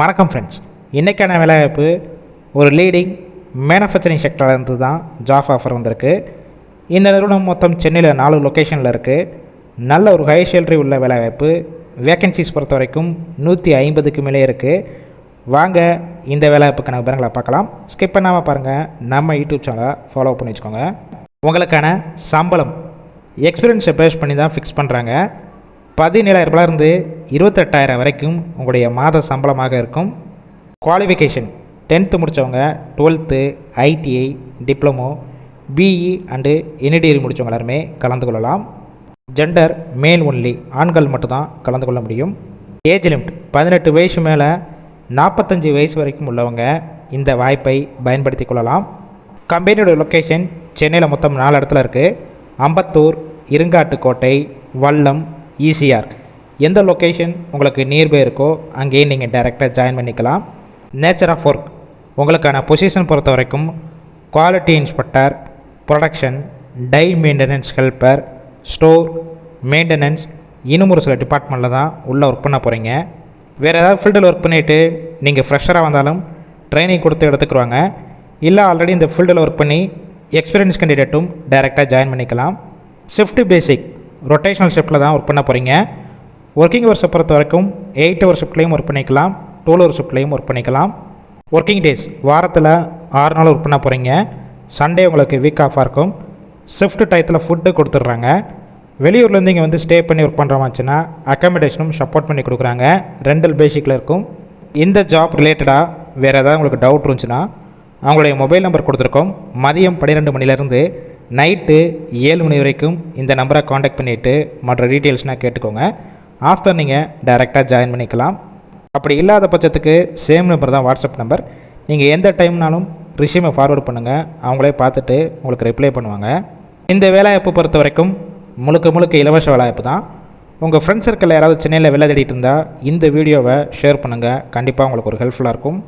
வணக்கம் ஃப்ரெண்ட்ஸ் இன்றைக்கான வேலைவாய்ப்பு ஒரு லீடிங் மேனுஃபேக்சரிங் செக்டர்லேருந்து தான் ஜாப் ஆஃபர் வந்திருக்கு. இந்த நிறுவனம் மொத்தம் சென்னையில் நாலு லொக்கேஷனில் இருக்குது நல்ல ஒரு ஹை சேலரி உள்ள வேலைவாய்ப்பு. வேக்கன்சிஸ் பொறுத்த வரைக்கும் நூற்றி ஐம்பதுக்கு மேலே இருக்குது வாங்க இந்த வேலைவாய்ப்புக்கான விவரங்களை பார்க்கலாம். ஸ்கிப் பண்ணாமல் பாருங்கள் நம்ம யூடியூப் சேனலை ஃபாலோ பண்ணி வச்சுக்கோங்க. உங்களுக்கான சம்பளம் எக்ஸ்பீரியன்ஸை பேஸ் பண்ணி தான் ஃபிக்ஸ் பண்ணுறாங்க பதினேழாயிரம் ரூபாயிலிருந்து இருபத்தெட்டாயிரம் வரைக்கும் உங்களுடைய மாத சம்பளமாக இருக்கும். குவாலிஃபிகேஷன் டென்த்து முடித்தவங்க twelfth ITI diploma BE and any முடித்தவங்க எல்லாருமே கலந்து கொள்ளலாம். ஜெண்டர் மேல் ஒன்லி ஆண்கள் மட்டும்தான் கலந்து கொள்ள முடியும். ஏஜ் லிமிட் பதினெட்டு வயசு மேலே நாற்பத்தஞ்சு வயசு வரைக்கும் உள்ளவங்க இந்த வாய்ப்பை பயன்படுத்தி கொள்ளலாம். கம்பெனியோட லொக்கேஷன் சென்னையில் மொத்தம் நாலு இடத்துல இருக்குது அம்பத்தூர் இருங்காட்டுக்கோட்டை வல்லம் ஈசிஆர் எந்த லொக்கேஷன் உங்களுக்கு நியர்பை இருக்கோ அங்கேயே நீங்கள் டைரெக்டாக ஜாயின் பண்ணிக்கலாம். நேச்சர் ஆஃப் ஒர்க் உங்களுக்கான பொசிஷன் பொறுத்த வரைக்கும் quality inspector production die maintenance helper store maintenance இன்னும் ஒரு சில டிபார்ட்மெண்ட்டில் தான் உள்ளே ஒர்க் பண்ண போகிறீங்க வேறு ஏதாவது ஃபீல்டில் ஒர்க் பண்ணிவிட்டு நீங்கள் ஃப்ரெஷராக வந்தாலும் ட்ரைனிங் கொடுத்து எடுத்துக்குருவாங்க இல்லை ஆல்ரெடி இந்த ஃபீல்டில் ஒர்க் பண்ணி எக்ஸ்பீரியன்ஸ் கேண்டிடேட்டும் டைரெக்டாக ஜாயின் பண்ணிக்கலாம். ஷிஃப்ட் பேசிக் ரொட்டேஷனல் ஷிஃப்ட்டில் தான் ஒர்க் பண்ண போகிறீங்க ஒர்க்கிங் ஹவர்ஸை பொறுத்த வரைக்கும் எயிட் ஹவர் ஷிஃப்ட்லேயும் ஒர்க் பண்ணிக்கலாம். டுவெல் ஹவர் ஷிஃப்ட்லேயும் ஒர்க் பண்ணிக்கலாம். ஒர்க்கிங் டேஸ் வாரத்தில் ஆறு நாள் ஒர்க் பண்ண போகிறீங்க சண்டே உங்களுக்கு வீக் ஆஃபாக இருக்கும். ஷிஃப்ட் டயத்தில் ஃபுட்டு கொடுத்துட்றாங்க. வெளியூர்லேருந்து இங்கே வந்து ஸ்டே பண்ணி ஒர்க் பண்ணுற மாதிரிச்சுன்னா அக்காமடேஷனும் சப்போர்ட் பண்ணி கொடுக்குறாங்க. ரெண்டல் பேசிக்கில் இருக்கும். இந்த ஜாப் ரிலேட்டடாக வேறு ஏதாவது உங்களுக்கு டவுட் இருந்துச்சுன்னா அவங்களுடைய மொபைல் நம்பர் கொடுத்துருக்கோம். மதியம் பன்னிரெண்டு மணிலேருந்து நைட்டு ஏழு மணி வரைக்கும் இந்த நம்பரை காண்டாக்ட் பண்ணிவிட்டு மற்ற டீட்டெயில்ஸ்னால் கேட்டுக்கோங்க. ஆஃப்டர் நீங்கள் டைரெக்டாக ஜாயின் பண்ணிக்கலாம். அப்படி இல்லாத பட்சத்துக்கு சேம் நம்பர் தான் வாட்ஸ்அப் நம்பர் நீங்கள் எந்த டைம்னாலும் ரிஷ்யூமை ஃபார்வர்ட் பண்ணுங்கள் அவங்களே பார்த்துட்டு உங்களுக்கு ரிப்ளை பண்ணுவாங்க. இந்த வேலைவாய்ப்பு பொறுத்த வரைக்கும் முழுக்க முழுக்க இலவச வேலைவாய்ப்பு தான். உங்கள் ஃப்ரெண்ட்ஸ் சர்க்கிளில் யாராவது சென்னையில் வேலை தேடிட்டு இருந்தால் இந்த வீடியோவை ஷேர் பண்ணுங்கள் கண்டிப்பாக உங்களுக்கு ஒரு ஹெல்ப்ஃபுல்லாக இருக்கும்.